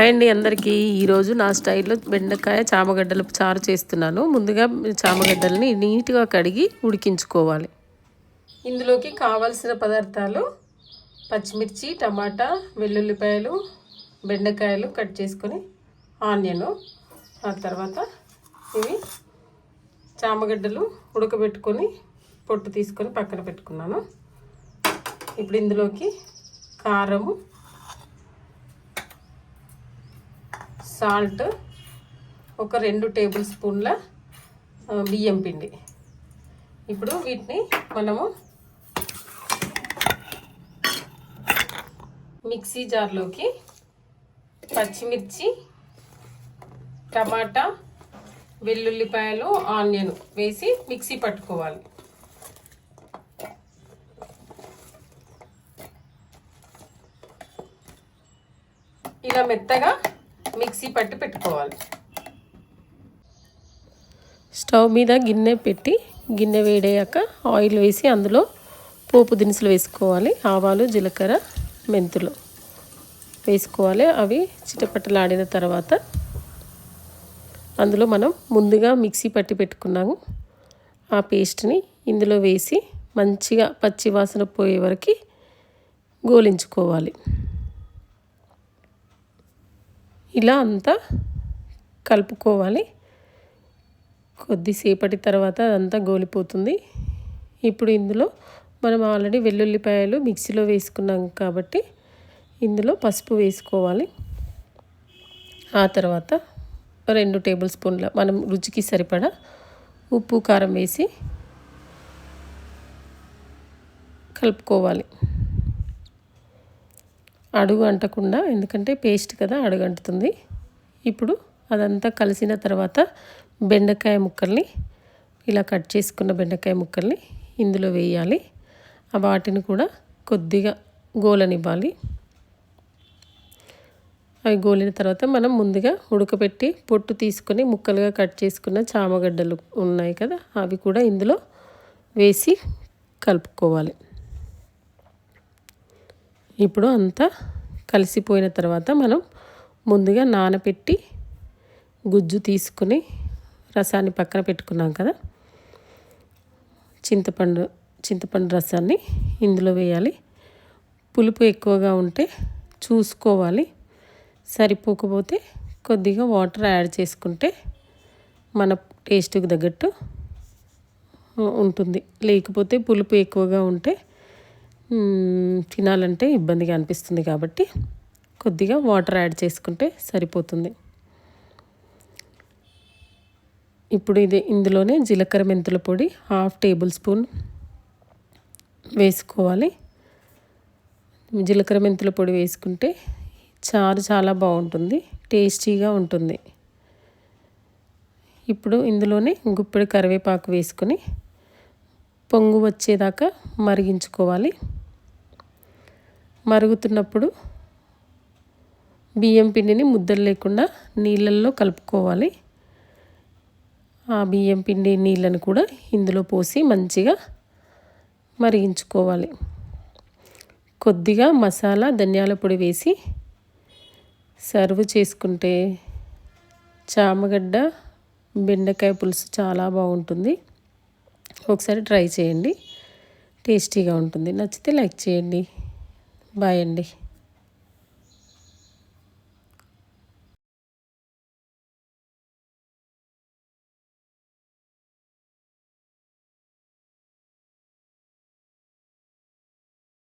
Hi అండి అందరికీ. ఈరోజు నా స్టైల్లో బెండకాయ చామగడ్డల చారు చేస్తున్నాను. ముందుగా చామగడ్డల్ని నీట్గా కడిగి ఉడికించుకోవాలి. ఇందులోకి కావాల్సిన పదార్థాలు పచ్చిమిర్చి టమాటా వెల్లుల్లిపాయలు బెండకాయలు కట్ చేసుకొని ఆనియను ఆ తర్వాత ఇవి చామగడ్డలు ఉడకబెట్టుకొని పొట్టు తీసుకొని పక్కన పెట్టుకున్నాను. ఇప్పుడు ఇందులోకి కారము సాల్ట్ ఒక రెండు టేబుల్ స్పూన్ల బియ్యం పిండి. ఇప్పుడు వీటిని మనము మిక్సీ జార్లోకి పచ్చిమిర్చి టమాటా వెల్లుల్లిపాయలు ఆనియన్ వేసి మిక్సీ పట్టుకోవాలి. ఇలా మెత్తగా మిక్సీ పట్టి పెట్టుకోవాలి. స్టవ్ మీద గిన్నె పెట్టి గిన్నె వేడయ్యాక ఆయిల్ వేసి అందులో పోపు దినుసులు వేసుకోవాలి. ఆవాలు జీలకర్ర మెంతులు వేసుకోవాలి. అవి చిటపట్టలాడిన తర్వాత అందులో మనం ముందుగా మిక్సీ పట్టి పెట్టుకున్నాము. ఆ పేస్ట్ని ఇందులో వేసి మంచిగా పచ్చి వాసన పోయే వరకు గోలించుకోవాలి. ఇలా అంతా కలుపుకోవాలి. కొద్దిసేపటి తర్వాత అదంతా గోలిపోతుంది. ఇప్పుడు ఇందులో మనం ఆల్రెడీ వెల్లుల్లిపాయలు మిక్సీలో వేసుకున్నాం కాబట్టి ఇందులో పసుపు వేసుకోవాలి. ఆ తర్వాత రెండు టేబుల్ స్పూన్ల మనం రుచికి సరిపడా ఉప్పు కారం వేసి కలుపుకోవాలి. అడుగు అంటకుండా ఎందుకంటే పేస్ట్ కదా అడుగు అంటుతుంది. ఇప్పుడు అదంతా కలిసిన తర్వాత బెండకాయ ముక్కల్ని ఇలా కట్ చేసుకున్న బెండకాయ ముక్కల్ని ఇందులో వేయాలి. వాటిని కూడా కొద్దిగా గోలనివ్వాలి. అవి గోలిన తర్వాత మనం ముందుగా ఉడకబెట్టి పొట్టు తీసుకొని ముక్కలుగా కట్ చేసుకున్న చామగడ్డలు ఉన్నాయి కదా అవి కూడా ఇందులో వేసి కలుపుకోవాలి. ఇప్పుడు అంతా కలిసిపోయిన తర్వాత మనం ముందుగా నానబెట్టి గుజ్జు తీసుకుని రసాన్ని పక్కన పెట్టుకున్నాం కదా. చింతపండు చింతపండు రసాన్ని ఇందులో వేయాలి. పులుపు ఎక్కువగా ఉంటే చూసుకోవాలి. సరిపోకపోతే కొద్దిగా వాటర్ యాడ్ చేసుకుంటే మన టేస్ట్కి తగ్గట్టు ఉంటుంది. లేకపోతే పులుపు ఎక్కువగా ఉంటే తినాలంటే ఇబ్బందిగా అనిపిస్తుంది కాబట్టి కొద్దిగా వాటర్ యాడ్ చేసుకుంటే సరిపోతుంది. ఇప్పుడు ఇది ఇందులోనే జీలకర్ర మెంతుల పొడి హాఫ్ టేబుల్ స్పూన్ వేసుకోవాలి. జీలకర్ర మెంతుల పొడి వేసుకుంటే చారు చాలా బాగుంటుంది టేస్టీగా ఉంటుంది. ఇప్పుడు ఇందులోనే గుప్పెడు కరివేపాకు వేసుకొని పొంగు వచ్చేదాకా మరిగించుకోవాలి. మరుగుతున్నప్పుడు బియ్యం పిండిని ముద్దలు లేకుండా నీళ్ళల్లో కలుపుకోవాలి. ఆ బియ్యం పిండి నీళ్ళను కూడా ఇందులో పోసి మంచిగా మరిగించుకోవాలి. కొద్దిగా మసాలా ధనియాల పొడి వేసి సర్వ్ చేసుకుంటే చామగడ్డ బెండకాయ పులుసు చాలా బాగుంటుంది. ఒకసారి ట్రై చేయండి. టేస్టీగా ఉంటుంది. నచ్చితే లైక్ చేయండి. బాయ్ అండి.